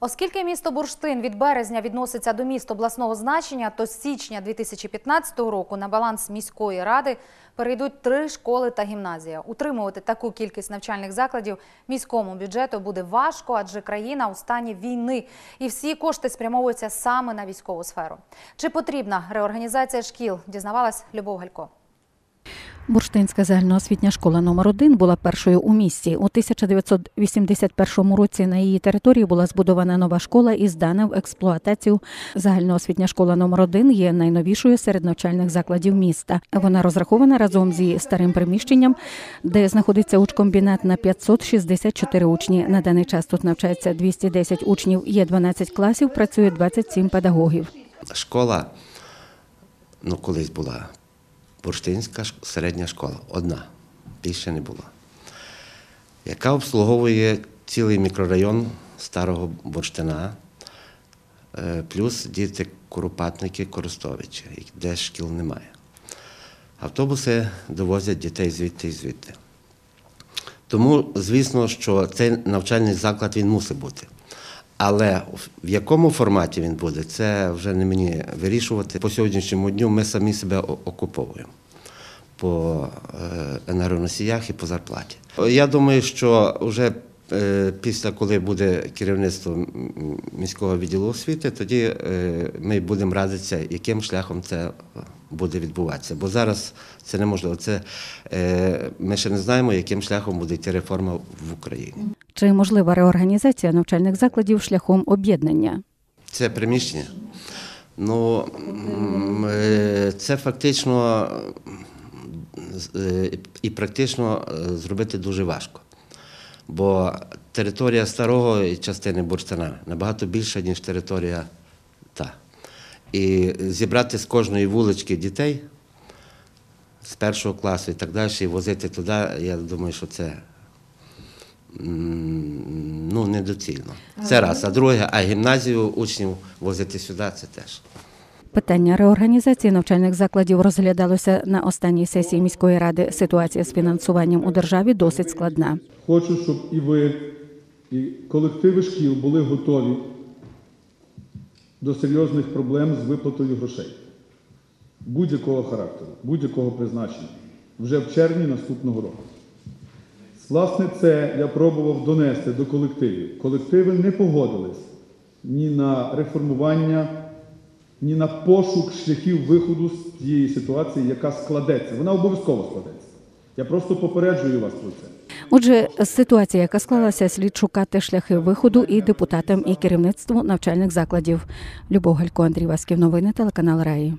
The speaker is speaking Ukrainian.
Оскільки місто Бурштин від березня відноситься до міст обласного значення, то з січня 2015 року на баланс міської ради перейдуть три школи та гімназія. Утримувати таку кількість навчальних закладів міському бюджету буде важко, адже країна у стані війни, і всі кошти спрямовуються саме на військову сферу. Чи потрібна реорганізація шкіл? Дізнавалась Любов Галько. Бурштинська загальноосвітня школа номер 1 була першою у місті. У 1981 році на її території була збудована нова школа і здана в експлуатацію. Загальноосвітня школа номер 1 є найновішою серед навчальних закладів міста. Вона розрахована разом зі старим приміщенням, де знаходиться учкомбінат на 564 учні. На даний час тут навчається 210 учнів. Є 12 класів, працює 27 педагогів. Школа, ну колись була бурштинська середня школа, одна, більше не було, яка обслуговує цілий мікрорайон старого бурштина, е, плюс діти Куропатники, Коростовичі, де шкіл немає. Автобуси довозять дітей звідти і звідти. Тому, звісно, що цей навчальний заклад він мусить бути. Але в якому форматі він буде, це вже не мені вирішувати. По сьогоднішньому дню ми самі себе окуповуємо по е, енергоносіях і по зарплаті. Я думаю, що вже е, після коли буде керівництво міського відділу освіти, тоді е, ми будемо радитися, яким шляхом це буде відбуватися. Бо зараз це неможливо. Це, ми ще не знаємо, яким шляхом буде йти реформа в Україні. Чи можлива реорганізація навчальних закладів шляхом об'єднання? Це приміщення. Ну, е, це фактично е, і практично е, зробити дуже важко. Бо територія старого частини бурштина набагато більша, ніж територія та. І зібрати з кожної вулички дітей з першого класу і так далі, і возити туди, я думаю, що це ну, недоцільно. Це раз. А друге, а гімназію учнів возити сюди, це теж. Питання реорганізації навчальних закладів розглядалося на останній сесії міської ради. Ситуація з фінансуванням у державі досить складна. Хочу, щоб і ви, і колективи шкіл були готові до серйозних проблем з виплатою грошей будь-якого характеру, будь-якого призначення вже в червні наступного року. Власне, це я пробував донести до колективів. Колективи не погодились ні на реформування, ні на пошук шляхів виходу з тієї ситуації, яка складеться. Вона обов'язково складеться. Я просто попереджую вас про це. Отже, ситуація, яка склалася, слід шукати шляхи виходу і депутатам, і керівництву навчальних закладів. Любов Галько, Андрій Васьків, новини, телеканал Раї.